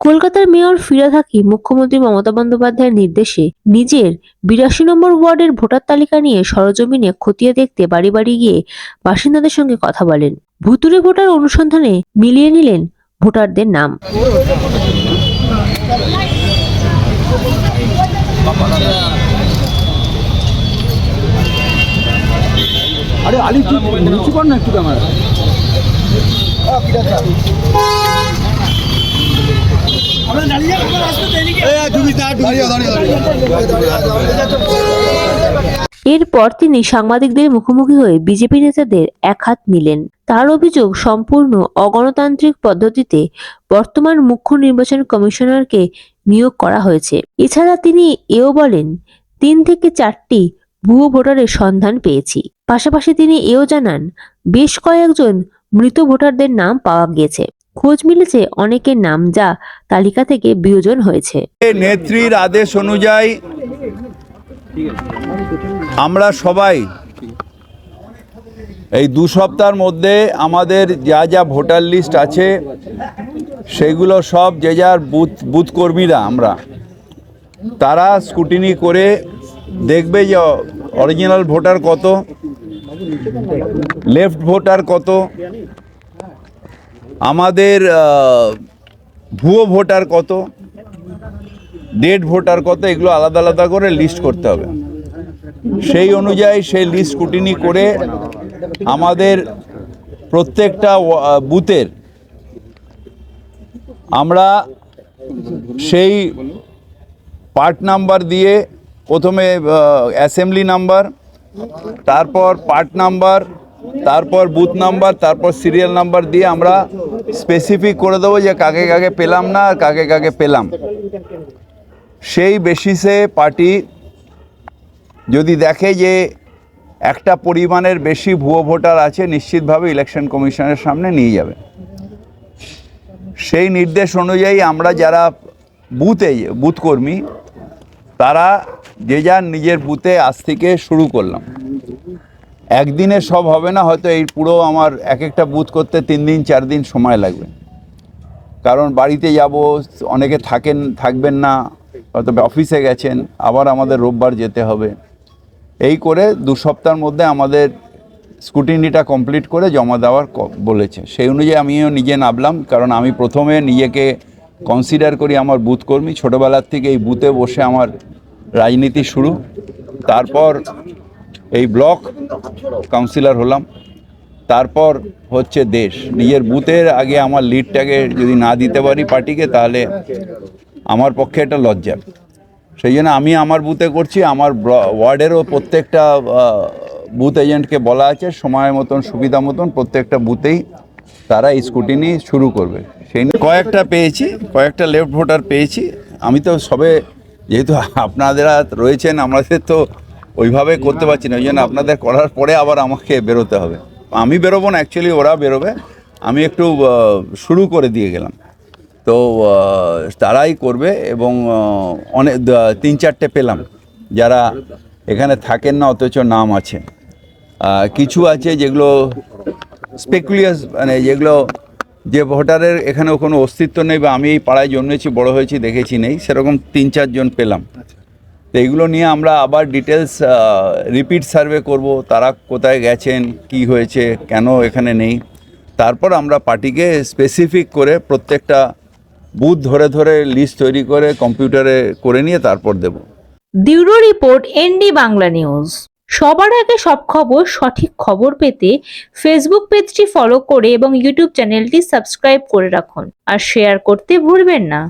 কলকাতার মেয়র ফিরাদ হাকিম মুখ্যমন্ত্রী মমতা বন্দ্যোপাধ্যায়ের নির্দেশে নিজের বিরাশি নম্বর ওয়ার্ডের ভোটার তালিকা নিয়ে সরজমিনে খতিয়ে দেখতে বাড়ি বাড়ি গিয়ে বাসিন্দাদের সঙ্গে কথা বলেন। ভুতুরে ভোটার অনুসন্ধানে মিলিয়ে নিলেন ভোটারদের নাম। আরে আলি তুই কর না একটু এরপর তিনি সাংবাদিকদের মুখোমুখি হয়ে বিজেপি নেতাদের একহাত নিলেন তার অভিযোগ সম্পূর্ণ অগণতান্ত্রিক পদ্ধতিতে বর্তমান মুখ্য নির্বাচন কমিশনারকে নিয়োগ করা হয়েছে এছাড়া তিনি এও বলেন তিন থেকে চারটি ভুয়ো ভোটারের সন্ধান পেয়েছি পাশাপাশি তিনি এও জানান বেশ কয়েকজন মৃত ভোটারদের নাম পাওয়া গিয়েছে খোঁজ মিলেছে অনেকের নাম যা তালিকা থেকে বিয়োজন হয়েছে। নেত্রীর আদেশ অনুযায়ী আমরা সবাই এই দু সপ্তাহের মধ্যে আমাদের যা যা ভোটার লিস্ট আছে, সেগুলো সব যে যার বুথ বুথ কর্মীরা আমরা। তারা স্কুটিনি করে দেখবে যে অরিজিনাল ভোটার কত, লেফট ভোটার কত আমাদের ভুয়ো ভোটার কত? ডেড ভোটার কত? এগুলো আলাদা আলাদা করে লিস্ট করতে হবে। সেই অনুযায়ী সেই লিস্ট স্কুটিনি করে আমাদের প্রত্যেকটা বুথের আমরা সেই পার্ট নাম্বার দিয়ে প্রথমে অ্যাসেম্বলি নাম্বার তারপর পার্ট নাম্বার তারপর বুথ নাম্বার তারপর সিরিয়াল নাম্বার দিয়ে আমরা স্পেসিফিক করে দেবো যে কাকে কাকে পেলাম না, আর কাকে কাকে পেলাম। সেই বেসিসে পার্টি যদি দেখে যে একটা পরিমাণের বেশি ভুয়ো ভোটার আছে, নিশ্চিতভাবে ইলেকশন কমিশনের সামনে নিয়ে যাবে। সেই নির্দেশ অনুযায়ী আমরা যারা বুথে বুথ কর্মী, তারা যে যার নিজের বুথে আজ থেকে শুরু করলাম। একদিনে সব হবে না, হয়তো এই পুরো আমার এক একটা বুথ করতে তিন দিন, চার দিন সময় লাগবে। কারণ বাড়িতে যাব, অনেকে থাকেন, থাকবেন না, হয়তো অফিসে গেছেন, আবার আমাদের রোববার যেতে হবে। এই করে দু সপ্তাহের মধ্যে আমাদের স্কুটিনিটা কমপ্লিট করে জমা দেওয়ার বলেছে। সেই অনুযায়ী আমিও নিজে নামলাম, কারণ আমি প্রথমে নিজেকে কনসিডার করি আমার বুথ কর্মী। ছোটোবেলার থেকে এই বুথে বসে আমার রাজনীতি শুরু। তারপর এই ব্লক কাউন্সিলর হলাম। তারপর হচ্ছে দেশ। নিজের বুথের আগে আমার লিডটাকে যদি না দিতে পারি পার্টিকে, তাহলে আমার পক্ষে এটা লজ্জা। সেই জন্য আমি আমার বুথে করছি। আমার ওয়ার্ডেরও প্রত্যেকটা বুথ এজেন্টকে বলা আছে, সময় মতন, সুবিধা মতন প্রত্যেকটা বুথেই তারা স্কুটিনি শুরু করবে। সেই কয়েকটা পেয়েছি, কয়েকটা লেফট ভোটার পেয়েছি। আমি তো সবে, যেহেতু আপনারা রয়েছেন, আমাদের তো ওইভাবে করতে পারছি না ওই জন্য আপনাদের করার পরে আবার আমাকে বেরোতে হবে। আমি বেরোবো না অ্যাকচুয়ালি ওরা বেরোবে। আমি একটু শুরু করে দিয়ে গেলাম। তো তারাই করবে এবং অনেক তিন চারটে পেলাম। যারা এখানে থাকেন না, অথচ নাম আছে। কিছু আছে যেগুলো স্পেকুলিয়াস মানে যেগুলো যে ভোটারের এখানে কোনো অস্তিত্ব নেই বা আমি এই পাড়ায় জন্মেছি, বড় হয়েছি, দেখেছি নেই, সেরকম তিন চারজন পেলাম। তো এইগুলো নিয়ে আমরা আবার ডিটেলস রিপিট সার্ভে করব, তারা কোথায় গেছেন, কি হয়েছে, কেন এখানে নেই। তারপর আমরা পার্টিকে স্পেসিফিক করে প্রত্যেকটা বুথ ধরে ধরে লিস্ট তৈরি করে কম্পিউটারে করে নিয়ে তারপর দেব। Bureau report, ND Bangla news. সবার আগে সব খবর, সঠিক খবর পেতে ফেসবুক পেজটি ফলো করে এবং ইউটিউব চ্যানেলটি সাবস্ক্রাইব করে রাখুন। আর শেয়ার করতে ভুলবেন না।